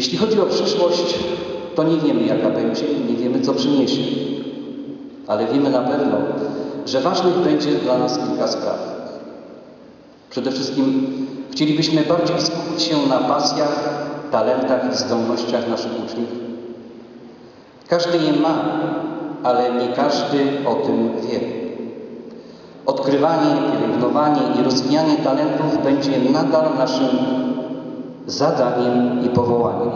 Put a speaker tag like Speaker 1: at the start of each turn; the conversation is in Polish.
Speaker 1: Jeśli chodzi o przyszłość, to nie wiemy jaka będzie i nie wiemy co przyniesie. Ale wiemy na pewno, że ważnych będzie dla nas kilka spraw. Przede wszystkim chcielibyśmy bardziej skupić się na pasjach, talentach i zdolnościach naszych uczniów. Każdy je ma, ale nie każdy o tym wie. Odkrywanie, pielęgnowanie i rozwijanie talentów będzie nadal naszym zadaniem i powołaniem.